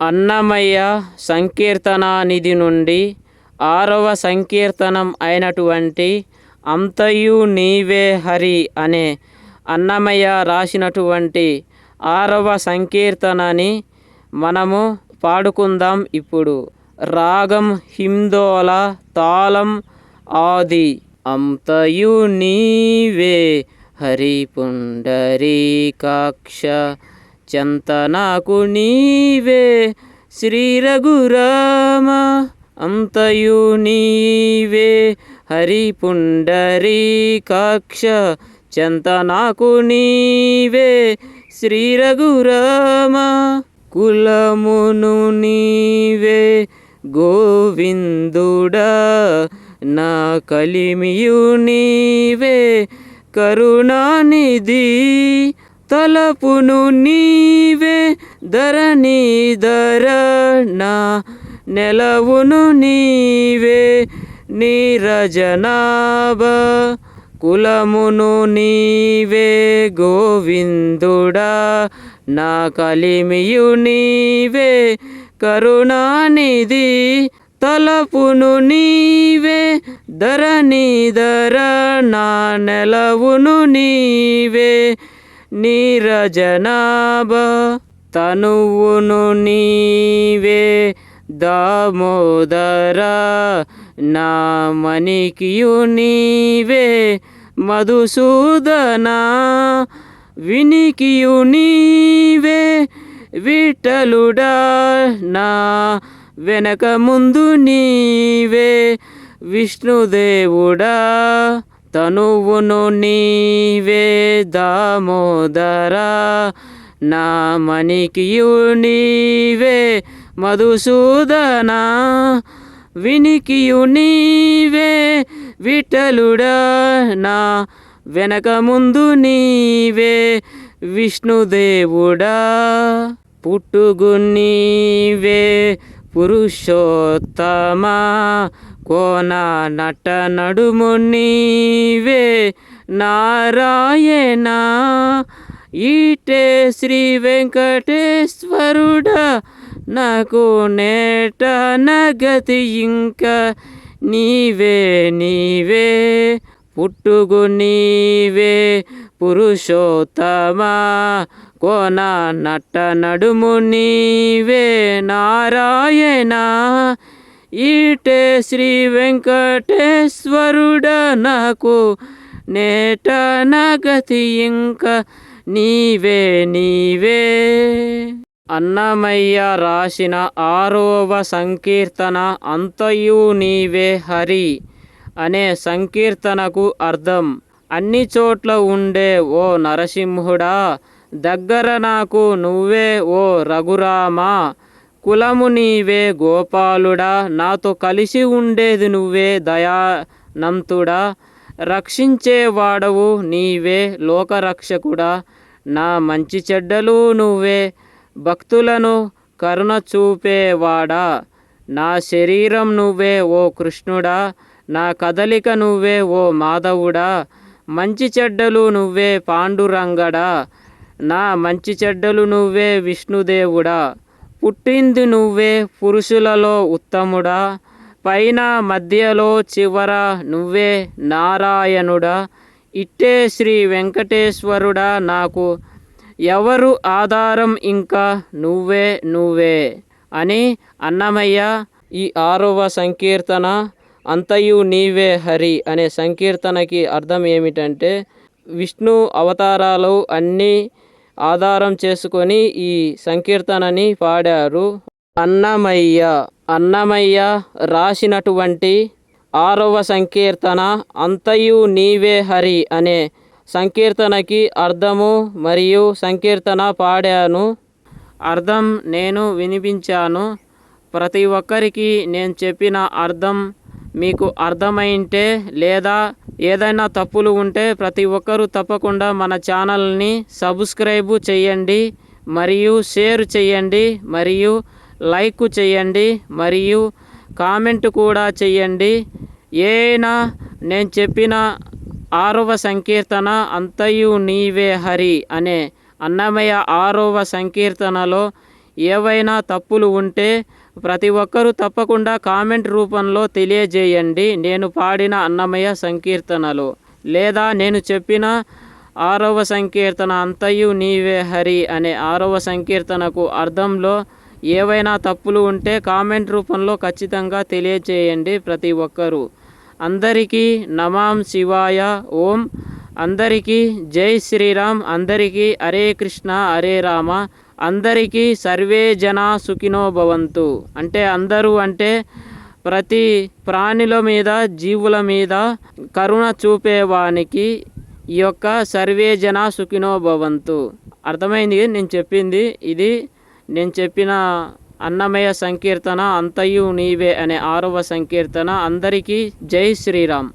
అన్నమయ్య సంకీర్తనానిధి నుండి ఆరవ సంకీర్తనం అయినటువంటి అంతయు నీవే హరి అనే అన్నమయ్య రాసినటువంటి ఆరవ సంకీర్తనని మనము పాడుకుందాం ఇప్పుడు. రాగం హిందోల తాళం ఆది. అంతయు నీవే హరి పుండరీకాక్ష. చెంత నాకు నీవే శ్రీ రఘురామ అంతయు నీవే హరి పుండరీకాక్ష చెంత నాకు నీవే శ్రీ రఘురామ. కులమును నీవే గోవిందుడా నా కలిమియు నీవే కరుణానిధి. తలపును నీవే ధరణి ధరణ నెలవును నీవే నీరజనాభ కులమును నీవే గోవిందుడా నా కలిమియు నీవే కరుణానిధి తలపును నీవే ధరణి ధర నా నెలవును నీవే నీరజనాభ తనువును నీవే దామోదర నా మణికియు నీవే మధుసూదన వినికియు నీవే విఠలుడా నా వెనక ముందు నీవే విష్ణుదేవుడా. తనువును నీవే దామోదర నా మణికియు నీవే మధుసూదనా వినికియు నీవే విఠలుడా నా వెనక ముందు నీవే విష్ణుదేవుడా పుట్టుగు నీవే పురుషోత్తమా కోన నట నడుము నీవే నారాయణ. ఈటే శ్రీ వెంకటేశ్వరుడా నాకు నేట నగతి ఇంకా నీవే నీవే పుట్టుగు నీవే పురుషోత్తమా. కోన నట్ట నడుము నీవే నారాయణ. ఈటే శ్రీ వెంకటేశ్వరుడ నాకు నేట నగతి ఇంకా నీవే నీవే. అన్నమయ్య రాసిన ఆరవ సంకీర్తన అంతయు నీవే హరి అనే సంకీర్తనకు అర్థం. అన్ని చోట్ల ఉండే ఓ నరసింహుడా దగ్గర నాకు నువ్వే ఓ రఘురామా కులము నీవే గోపాలుడా నాతో కలిసి ఉండేది నువ్వే దయానంతుడా రక్షించేవాడవు నీవే లోకరక్షకుడా. నా మంచి చెడ్డలు నువ్వే భక్తులను కరుణ చూపేవాడా. నా శరీరం నువ్వే ఓ కృష్ణుడా. నా కదలిక నువ్వే ఓ మాధవుడా. మంచి చెడ్డలు నువ్వే పాండురంగడా. నా మంచి చెడ్డలు నువ్వే విష్ణుదేవుడా. పుట్టింది నువ్వే పురుషులలో ఉత్తముడా పైన మధ్యలో చివర నువ్వే నారాయణుడా. ఇట్టే శ్రీ వెంకటేశ్వరుడా నాకు ఎవరు ఆధారం ఇంకా నువ్వే నువ్వే అని అన్నమయ్య ఈ ఆరవ సంకీర్తన అంతయు నీవే హరి అనే సంకీర్తనకి అర్థం ఏమిటంటే విష్ణు అవతారాలు అన్నీ ఆధారం చేసుకొని ఈ సంకీర్తనని పాడారు. అన్నమయ్య అన్నమయ్య రాసినటువంటి ఆరవ సంకీర్తన అంతయు నీవే హరి అనే సంకీర్తనకి అర్థము మరియు సంకీర్తన పాడాను. అర్థం నేను వినిపించాను. ప్రతి ఒక్కరికి నేను చెప్పిన అర్థం మీకు అర్థమైంటే లేదా ఏదైనా తప్పులు ఉంటే ప్రతి ఒక్కరూ తప్పకుండా మన ఛానల్ని సబ్స్క్రైబ్ చేయండి మరియు షేర్ చేయండి మరియు లైక్ చేయండి మరియు కామెంట్ కూడా చేయండి. ఏనా నేను చెప్పిన ఆరవ సంకీర్తన అంతయు నీవే హరి అనే అన్నమయ్య ఆరవ సంకీర్తనలో ఏవైనా తప్పులు ఉంటే ప్రతి ఒక్కరూ తప్పకుండా కామెంట్ రూపంలో తెలియజేయండి. నేను పాడిన అన్నమయ్య సంకీర్తనలు. లేదా నేను చెప్పిన ఆరవ సంకీర్తన అంతయు నీవే హరి అనే ఆరవ సంకీర్తనకు అర్థంలో ఏవైనా తప్పులు ఉంటే కామెంట్ రూపంలో ఖచ్చితంగా తెలియజేయండి ప్రతి ఒక్కరూ. అందరికీ నమాం శివాయ ఓం. అందరికీ జై శ్రీరామ్. అందరికీ హరే కృష్ణ హరే రామ. అందరికీ సర్వే జన సుఖినో భవంతు. అంటే అందరూ అంటే ప్రతి ప్రాణుల మీద జీవుల మీద కరుణ చూపేవానికి ఈ యొక్క సర్వే జన సుఖినో భవంతు. అర్థమైంది? నేను చెప్పింది ఇది. నేను చెప్పిన అన్నమయ సంకీర్తన అంతయు నీవే అనే ఆరవ సంకీర్తన. అందరికీ జై శ్రీరామ్.